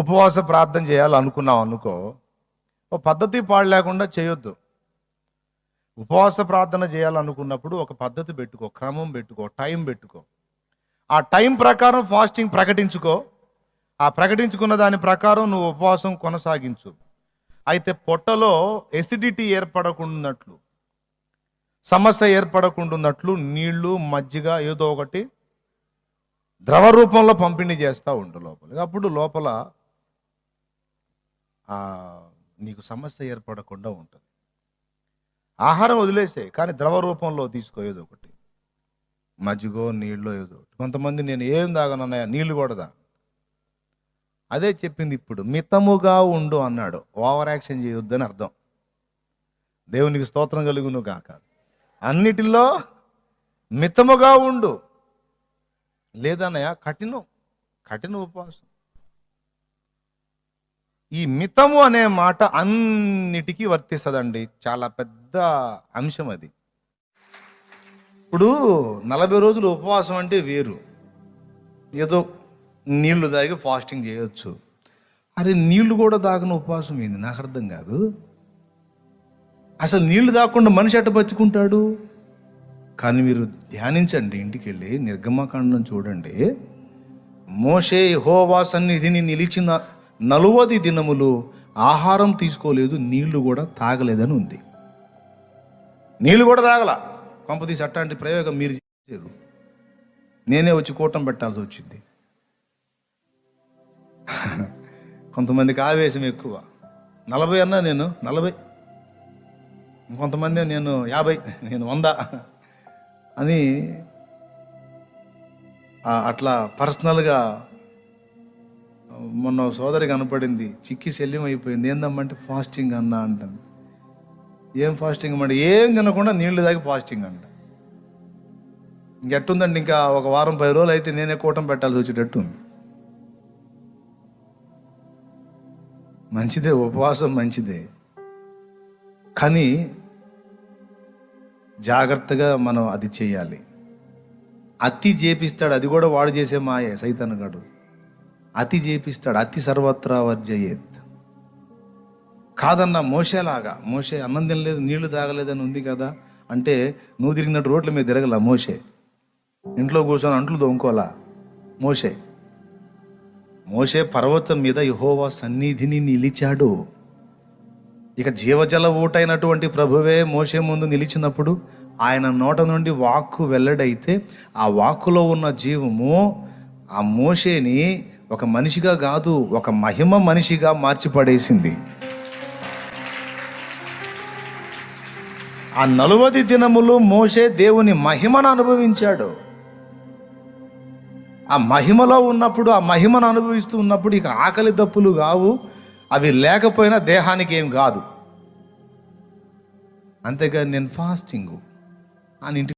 ఉపవాస ప్రార్థన చేయాలనుకున్నాం అనుకో ఒక పద్ధతి పాడు లేకుండా చేయొద్దు. ఉపవాస ప్రార్థన చేయాలనుకున్నప్పుడు ఒక పద్ధతి పెట్టుకో క్రమం పెట్టుకో టైం పెట్టుకో. ఆ టైం ప్రకారం ఫాస్టింగ్ ప్రకటించుకో. ఆ ప్రకటించుకున్న దాని ప్రకారం నువ్వు ఉపవాసం కొనసాగించు. అయితే పొట్టలో ఎసిడిటీ ఏర్పడకుండాట్లు సమస్య ఏర్పడకుండాట్లు నీళ్ళు మజ్జిగ ఏదో ఒకటి ద్రవ రూపంలో పంపిణీ చేస్తూ ఉండు లోపల అప్పుడు లోపల నీకు సమస్య ఏర్పడకుండా ఉంటుంది. ఆహారం వదిలేసే కానీ ద్రవ రూపంలో తీసుకో ఏదో ఒకటి. మజ్జిగో నీళ్ళు ఏదో ఒకటి. కొంతమంది నేను ఏం తాగనన్నాయా నీళ్ళు కూడా అదే చెప్పింది ఇప్పుడు. మితముగా ఉండు అన్నాడు. ఓవర్ యాక్షన్ చేయొద్దని అర్థం. దేవునికి స్తోత్రం కలుగును కాక అన్నిటిలో మితముగా ఉండు. లేదన్నయ్య కఠినం. కఠిన ఉపవాసం. ఈ మితము అనే మాట అన్నిటికీ వర్తిస్తుందండి. చాలా పెద్ద అంశం అది. ఇప్పుడు నలభై రోజులు ఉపవాసం అంటే వేరు. ఏదో నీళ్ళు తాగి ఫాస్టింగ్ చేయొచ్చు. అరే నీళ్ళు కూడా తాగిన ఉపవాసం ఏంది? నాకు అర్థం కాదు. అసలు నీళ్ళు తాగకుండా మనిషి అట్ట బతుకుంటాడు? కానీ మీరు ధ్యానించండి ఇంటికి వెళ్ళి నిర్గమకాండం చూడండి. మోషే హోవా సన్నిధిని నిలిచిన నలువది దినములు ఆహారం తీసుకోలేదు నీళ్ళు కూడా తాగలేదని ఉంది. నీళ్ళు కూడా తాగల. కొంపతీసి అట్లాంటి ప్రయోగం మీరు చేశారు నేనే వచ్చి కూటం పెట్టాల్సి వచ్చింది. కొంతమందికి ఆవేశం ఎక్కువ. నలభై అన్నా నేను నలభై. కొంతమంది నేను యాభై నేను వంద అని అట్లా పర్సనల్గా మొన్న సోదరి కనపడింది చిక్కి శల్యం అయిపోయింది ఏందమ్మంటే ఫాస్టింగ్ అన్నా అంటాను ఏం ఫాస్టింగ్ అంటే ఏం తినకుండా నీళ్ళు తాగి ఫాస్టింగ్ అంట. ఇంకెట్టుందండి ఇంకా ఒక వారం పది రోజులు అయితే నేనే కూటం పెట్టాల్సి వచ్చేటట్టు ఉంది మంచిదే ఉపవాసం మంచిదే. కానీ జాగ్రత్తగా మనం అది చేయాలి. అతి చేపిస్తాడు అది కూడా వాడు చేసే మాయే సైతనగాడు అతి చేపిస్తాడు అతి సర్వత్రా వర్జయేత్. కాదన్న మోసేలాగా మోసే అన్నం తినలేదు నీళ్ళు తాగలేదని ఉంది కదా అంటే నువ్వు తిరిగినట్టు రోడ్ల మీద తిరగల మోసే ఇంట్లో కూర్చొని అంట్లు దొంకోలా మోసే మోసే పర్వతం మీద యహోవా సన్నిధిని నిలిచాడు. ఇక జీవజల ఊటైనటువంటి ప్రభువే మోసే ముందు నిలిచినప్పుడు ఆయన నోట నుండి వాక్కు వెల్లడైతే ఆ వాక్కులో ఉన్న జీవము ఆ మోషేని ఒక మనిషిగా కాదు ఒక మహిమ మనిషిగా మార్చిపడేసింది. ఆ నలువది దినములు మోషే దేవుని మహిమను అనుభవించాడు. ఆ మహిమలో ఉన్నప్పుడు ఆ మహిమను అనుభవిస్తూ ఉన్నప్పుడు ఇక ఆకలి దప్పులు కావు అవి లేకపోయినా దేహానికి ఏం కాదు. అంతేగాని నేను ఫాస్టింగ్. అని ఇంటి